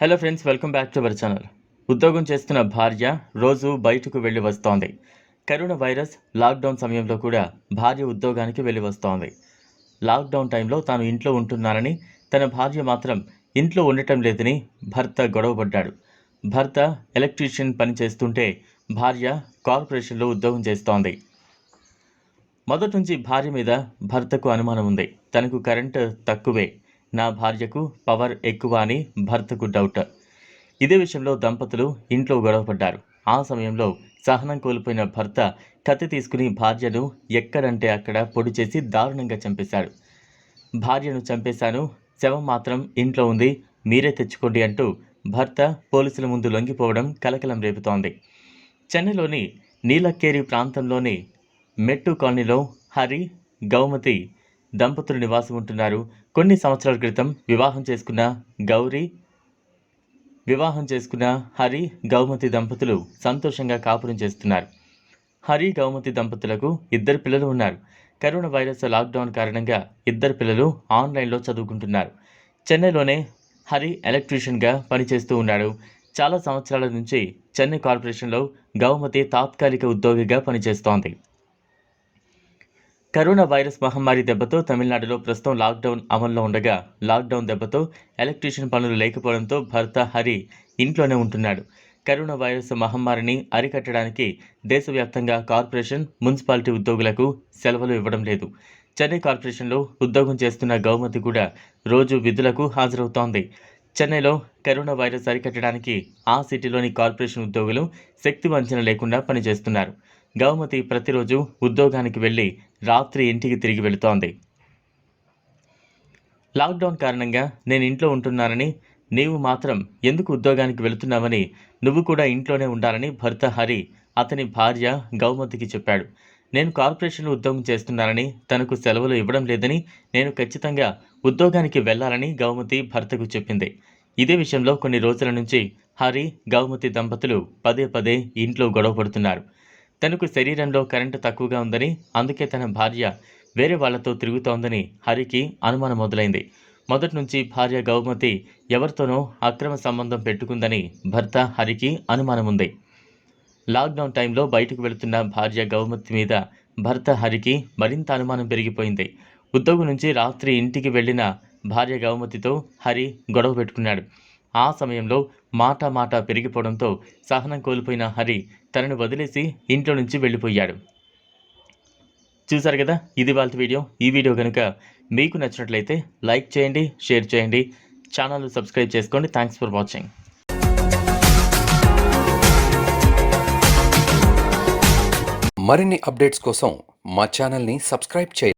Hello friends welcome back to our channel ఉద్యోగం చేస్తున్న భార్య రోజు బయటకు వెళ్ళి వస్తోంది. కరోనా వైరస్ లాక్డౌన్ సమయంలో కూడా భార్య ఉద్యోగానికి వెళ్ళి వస్తోంది. లాక్డౌన్ టైంలో తాను ఇంట్లో ఉంటున్నానని తన భార్య మాత్రం ఇంట్లో ఉండటం లేదని భర్త గొడవపడ్డాడు. భర్త ఎలక్ట్రీషియన్ పని చేస్తుంటే భార్య కార్పొరేషన్లో ఉద్యోగం చేస్తోంది. మొదటి నుంచి భార్య మీద భర్తకు అనుమానం ఉంది. తనకు కరెంటు తక్కువే. నా భార్యకు పవర్ ఎక్కువ అని భర్తకు డౌట్. ఇదే విషయంలో దంపతులు ఇంట్లో గొడవపడ్డారు. ఆ సమయంలో సహనం కోల్పోయిన భర్త కత్తి తీసుకుని భార్యను ఎక్కడంటే అక్కడ పొడి చేసి దారుణంగా చంపేశాడు. భార్యను చంపేశాను. శవం మాత్రం ఇంట్లో ఉంది. మీరే తెచ్చుకోండి అంటూ భర్త పోలీసుల ముందు లొంగిపోవడం కలకలం రేపుతోంది. చెన్నైలోని నీలక్కేరి ప్రాంతంలోని మెట్టు కాలనీలో హరి గౌమతి దంపతులు నివాసం ఉంటున్నారు కొన్ని సంవత్సరాల క్రితం వివాహం చేసుకున్న గౌరీ వివాహం చేసుకున్న హరి గౌమతి దంపతులు సంతోషంగా కాపురం చేస్తున్నారు. హరి గౌమతి దంపతులకు ఇద్దరు పిల్లలు ఉన్నారు. కరోనా వైరస్ లాక్డౌన్ కారణంగా ఇద్దరు పిల్లలు ఆన్లైన్లో చదువుకుంటున్నారు. చెన్నైలోనే హరి ఎలక్ట్రీషియన్గా పనిచేస్తూ ఉన్నాడు. చాలా సంవత్సరాల నుంచి చెన్నై కార్పొరేషన్లో గౌమతి తాత్కాలిక ఉద్యోగిగా పనిచేస్తోంది. కరోనా వైరస్ మహమ్మారి దెబ్బతో తమిళనాడులో ప్రస్తుతం లాక్డౌన్ అమల్లో ఉండగా లాక్డౌన్ దెబ్బతో ఎలక్ట్రీషియన్ పనులు లేకపోవడంతో భర్త హరి ఇంట్లోనే ఉంటున్నాడు. కరోనా వైరస్ మహమ్మారిని అరికట్టడానికి దేశవ్యాప్తంగా కార్పొరేషన్ మున్సిపాలిటీ ఉద్యోగులకు సెలవులు ఇవ్వడం లేదు. చెన్నై కార్పొరేషన్లో ఉద్యోగం చేస్తున్న గౌమతి కూడా రోజు విధులకు హాజరవుతోంది. చెన్నైలో కరోనా వైరస్ అరికట్టడానికి ఆ సిటీలోని కార్పొరేషన్ ఉద్యోగులు శక్తి వంచన లేకుండా పనిచేస్తున్నారు. గౌమతి ప్రతిరోజు ఉద్యోగానికి వెళ్ళి రాత్రి ఇంటికి తిరిగి వెళుతోంది. లాక్డౌన్ కారణంగా నేను ఇంట్లో ఉంటున్నానని నీవు మాత్రం ఎందుకు ఉద్యోగానికి వెళుతున్నావని నువ్వు కూడా ఇంట్లోనే ఉండాలని భర్త హరి అతని భార్య గౌమతికి చెప్పాడు. నేను కార్పొరేషన్లో ఉద్యోగం చేస్తున్నానని తనకు సెలవులు ఇవ్వడం లేదని నేను ఖచ్చితంగా ఉద్యోగానికి వెళ్ళాలని గౌమతి భర్తకు చెప్పింది. ఇదే విషయంలో కొన్ని రోజుల నుంచి హరి గౌమతి దంపతులు పదే పదే ఇంట్లో గొడవ పడుతున్నారు. తనకు శరీరంలో కరెంటు తక్కువగా ఉందని అందుకే తన భార్య వేరే వాళ్ళతో తిరుగుతోందని హరికి అనుమానం మొదలైంది. మొదటి నుంచి భార్య గౌమతి ఎవరితోనో అక్రమ సంబంధం పెట్టుకుందని భర్త హరికి అనుమానం ఉంది. లాక్డౌన్ టైంలో బయటకు వెళుతున్న భార్య గౌమతి మీద భర్త హరికి మరింత అనుమానం పెరిగిపోయింది. ఉద్యోగం నుంచి రాత్రి ఇంటికి వెళ్ళిన భార్య గౌమతితో హరి గొడవ పెట్టుకున్నాడు. ఆ సమయంలో మాట మాట పెరిగిపోవడంతో సహనం కోల్పోయిన హరి తనను వదిలేసి ఇంట్లో నుంచి వెళ్ళిపోయాడు. చూసారు కదా? ఇది వాళ్ళ వీడియో. ఈ వీడియో కనుక మీకు నచ్చినట్లయితే లైక్ చేయండి షేర్ చేయండి. ఛానల్ సబ్స్క్రైబ్ చేసుకోండి. Thanks for watching. మరిన్ని అప్డేట్స్ కోసం మా ఛానల్ని సబ్స్క్రైబ్ చేయండి.